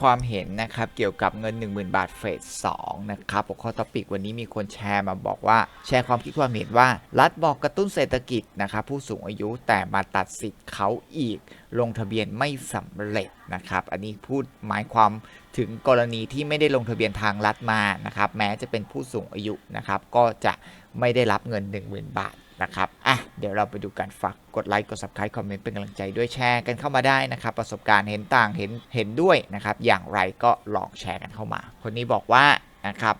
ความเห็นนะครับเกี่ยวกับเงิน 10,000 บาทเฟส2นะครับหัวข้อตอปิกวันนี้มีคนแชร์มาบอกว่าแชร์ความคิดความเห็นว่า รัฐบอกกระตุ้นเศรษฐกิจนะครับผู้สูงอายุแต่มาตัดสิทธิ์เขาอีก ลงทะเบียนไม่สำเร็จนะครับ อันนี้พูดหมายความถึงกรณีที่ไม่ได้ลงทะเบียนทางรัฐมานะครับแม้จะเป็นผู้สูงอายุนะครับก็จะไม่ได้รับเงิน 10,000 บาท นะครับอะเดี๋ยวเราไปดูกันฝากกดไลค์กด subscribe คอมเมนต์เป็นกำลังใจด้วยแชร์กันเข้ามาได้นะครับ ประสบการณ์เห็นต่างเห็นเห็นด้วยนะครับ อย่างไรก็ลองแชร์กันเข้ามา คนนี้บอกว่านะครับ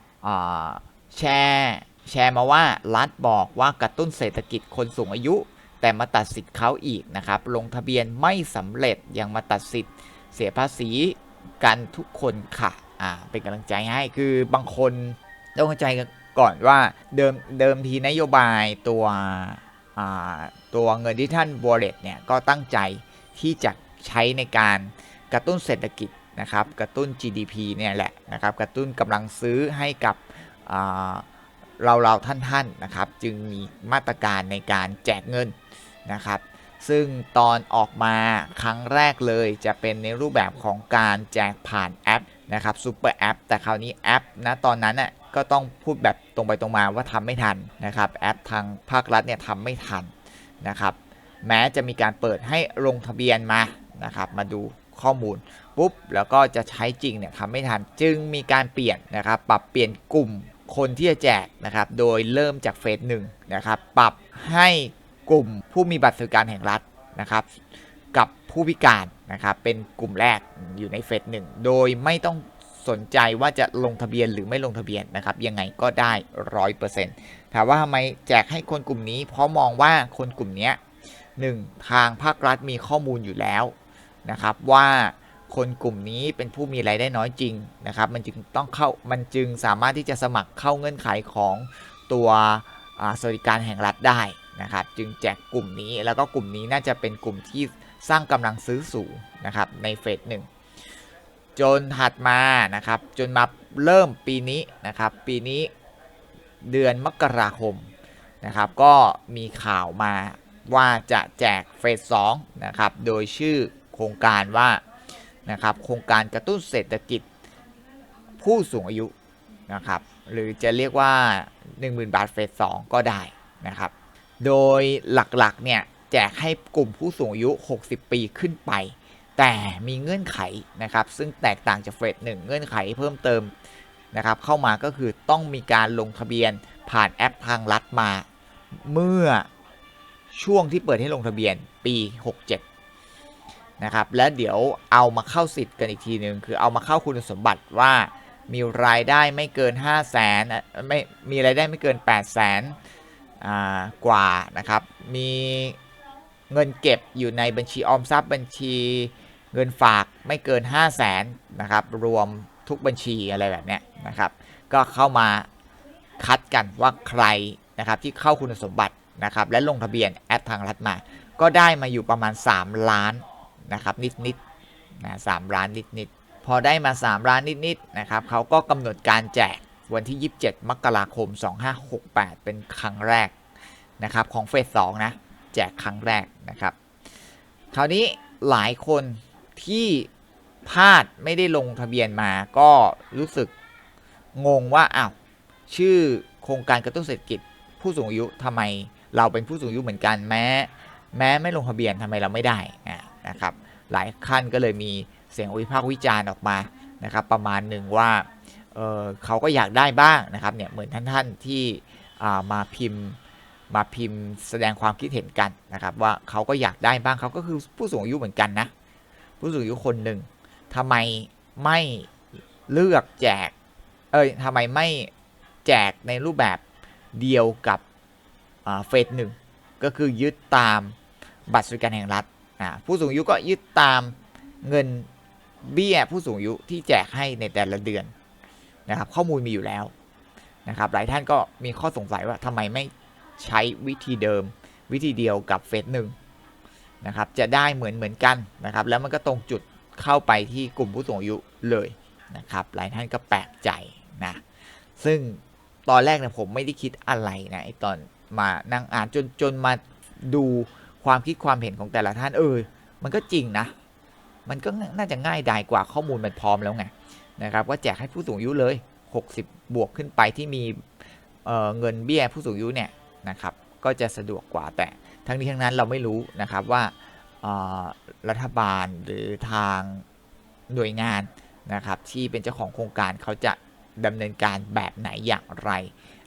แชร์แชร์มาว่ารัฐบอกว่ากระตุ้นเศรษฐกิจคนสูงอายุ แต่มาตัดสิทธิ์เขาอีกนะครับ ลงทะเบียนไม่สำเร็จยังมาตัดสิทธิ์เสียภาษีกันทุกคนค่ะอ่าเป็นกำลังใจให้คือบางคนต้องเข้าใจ ก่อนว่าเดิมเดิมทีนโยบายตัวตัวเงินที่ท่าน wallet เนี่ยก็ตั้งใจที่จะใช้ในการกระตุ้นเศรษฐกิจนะครับกระตุ้น GDP เนี่ยแหละนะครับกระตุ้นกำลังซื้อให้กับเราเราท่านท่านนะครับจึงมีมาตรการในการแจกเงินนะครับซึ่งตอนออกมาครั้งแรกเลยจะเป็นในรูปแบบของการแจกผ่านแอปนะครับซูเปอร์แอปแต่คราวนี้แอปนะตอนนั้นน่ะ ก็ต้องพูดแบบตรงไปตรงมาว่าทำไม่ทันนะครับ แอปทางภาครัฐเนี่ยทำไม่ทันนะครับ แม้จะมีการเปิดให้ลงทะเบียนมานะครับมาดูข้อมูลปุ๊บแล้วก็จะใช้จริงเนี่ยทำไม่ทันจึงมีการเปลี่ยนนะครับปรับเปลี่ยนกลุ่มคนที่จะแจกนะครับโดยเริ่มจากเฟสหนึ่งนะครับปรับให้กลุ่มผู้มีบัตรสวัสดิการแห่งรัฐนะครับกับผู้พิการนะครับเป็นกลุ่มแรกอยู่ในเฟสหนึ่งโดยไม่ต้อง สนใจว่าจะลงทะเบียนหรือไม่ลงทะเบียนนะครับ ยังไงก็ได้ร้อยเปอร์เซ็นต์ถามว่าทำไมแจกให้คนกลุ่มนี้ เพราะมองว่าคนกลุ่มนี้หนึ่งทางภาครัฐมีข้อมูลอยู่แล้วนะครับว่าคนกลุ่มนี้เป็นผู้มีรายได้น้อยจริงนะครับมันจึงต้องเข้ามันจึงสามารถที่จะสมัครเข้าเงื่อนไขของตัวอ่าสวัสดิการแห่งรัฐได้นะครับจึงแจกกลุ่มนี้แล้วก็กลุ่มนี้น่าจะเป็นกลุ่มที่สร้างกำลังซื้อสูงนะครับในเฟสหนึ่ง จนถัดมานะครับ จนมาเริ่มปีนี้นะครับ ปีนี้เดือนมกราคมนะครับ ก็มีข่าวมาว่าจะแจกเฟส2นะครับ โดยชื่อโครงการว่านะครับ โครงการกระตุ้นเศรษฐกิจผู้สูงอายุนะครับ หรือจะเรียกว่า 10,000 บาทเฟส2ก็ได้นะครับ โดยหลักๆเนี่ยแจกให้กลุ่มผู้สูงอายุ 60 ปีขึ้นไป แต่มีเงื่อนไขนะครับ ซึ่งแตกต่างจากเฟสหนึ่งเงื่อนไขเพิ่มเติมนะครับเข้ามาก็คือต้องมีการลงทะเบียนผ่านแอปทางรัฐมา เมื่อช่วงที่เปิดให้ลงทะเบียนปี 67 นะครับ และเดี๋ยวเอามาเข้าสิทธิ์กันอีกทีหนึ่งคือเอามาเข้าคุณสมบัติว่ามีรายได้ไม่เกิน 5 0 0แสนไม่มีรายได้ไม่เกิน 8 0 0แสนกว่านะครับ มีเงินเก็บอยู่ในบัญชีออมทรัพย์บัญชี เงินฝากไม่เกิน 5 0 0แสนนะครับ รวมทุกบัญชีอะไรแบบเนี้ยนะครับ ก็เข้ามาคัดกันว่าใครนะครับที่เข้าคุณสมบัตินะครับและลงทะเบียนแอปทางรัฐมา ก็ได้มาอยู่ประมาณ 3 ล้านนะครับนิดๆนะสามล้านนิดๆพอได้มา 3 ล้านนิดๆนะครับเขาก็กำหนดการแจกวันที่ 27 มกราคม 2568 เป็นครั้งแรกนะครับของเฟส2นะแจกครั้งแรกนะครับ คราวนี้หลายคน ที่พลาดไม่ได้ลงทะเบียนมาก็รู้สึกงงว่าอ้าวชื่อโครงการกระตุ้นเศรษฐกิจผู้สูงอายุทำไมเราเป็นผู้สูงอายุเหมือนกันแม้ แม้ไม่ลงทะเบียนทำไมเราไม่ได้นะครับ หลายขั้นก็เลยมีเสียงวิพากษ์วิจารณ์ออกมานะครับ ประมาณหนึ่งว่าเเขาก็อยากได้บ้างนะครับเนี่ยเหมือนท่านท่านที่มาพิมพ์มาพิมพ์แสดงความคิดเห็นกันนะครับ ว่าเขาก็อยากได้บ้างเขาก็คือผู้สูงอายุเหมือนกันนะ ผู้สูงอายุคนหนึ่งทำไมไม่เลือกแจก เอ้ยทำไมไม่แจกในรูปแบบเดียวกับเฟสหนึ่งก็คือยึดตามบัตรสวัสดิการแห่งรัฐผู้สูงอายุก็ยึดตามเงินเบี้ยผู้สูงอายุที่แจกให้ในแต่ละเดือนนะครับข้อมูลมีอยู่แล้วนะครับหลายท่านก็มีข้อสงสัยว่าทำไมไม่ใช้วิธีเดิม วิธีเดียวกับเฟสหนึ่ง นะครับจะได้เหมือนเหมือนกันนะครับแล้วมันก็ตรงจุดเข้าไปที่กลุ่มผู้สูงอายุเลยนะครับหลายท่านก็แปลกใจนะซึ่งตอนแรกเนี่ยผมไม่ได้คิดอะไรนะไอตอนมานั่งอ่านจนจนมาดูความคิดความเห็นของแต่ละท่านเออมันก็จริงนะ มันก็น่าจะง่ายดายกว่าข้อมูลมันพร้อมแล้วไงนะครับก็แจกให้ผู้สูงอายุเลย 60 บวกขึ้นไปที่มีเออเงินเบี้ยผู้สูงอายุเนี่ยนะครับก็จะสะดวกกว่าแต่ ทั้งนี้ทั้งนั้นเราไม่รู้นะครับว่ารัฐบาลหรือทางหน่วยงานนะครับที่เป็นเจ้าของโครงการเขาจะดำเนินการแบบไหนอย่างไร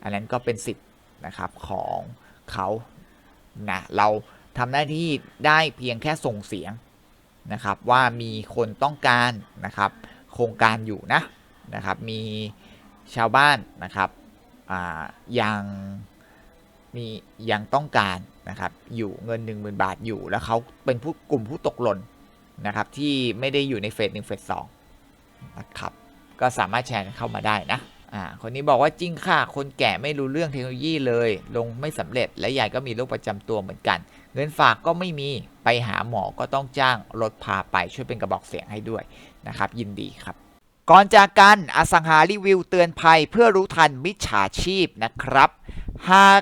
อันนั้นก็เป็นสิทธิ์นะครับของเขานะเราทำหน้าที่ได้เพียงแค่ส่งเสียงนะครับว่ามีคนต้องการนะครับโครงการอยู่นะนะครับมีชาวบ้านนะครับอ่ายัง มียังต้องการนะครับอยู่เงิน 10,000 บาทอยู่แล้วเขาเป็นผู้กลุ่มผู้ตกหล่นนะครับที่ไม่ได้อยู่ในเฟสหนึ่งเฟสสองนะครับก็สามารถแชร์เข้ามาได้นะอ่าคนนี้บอกว่าจริงค่ะ คนแก่ไม่รู้เรื่องเทคโนโลยีเลย ลงไม่สำเร็จและยายก็มีโรคประจำตัวเหมือนกัน เงินฝากก็ไม่มีไปหาหมอก็ต้องจ้างรถพาไปช่วยเป็นกระบอกเสียงให้ด้วยนะครับยินดีครับก่อนจากกันอสังหารีวิวเตือนภัยเพื่อรู้ทันมิจฉาชีพนะครับ หาก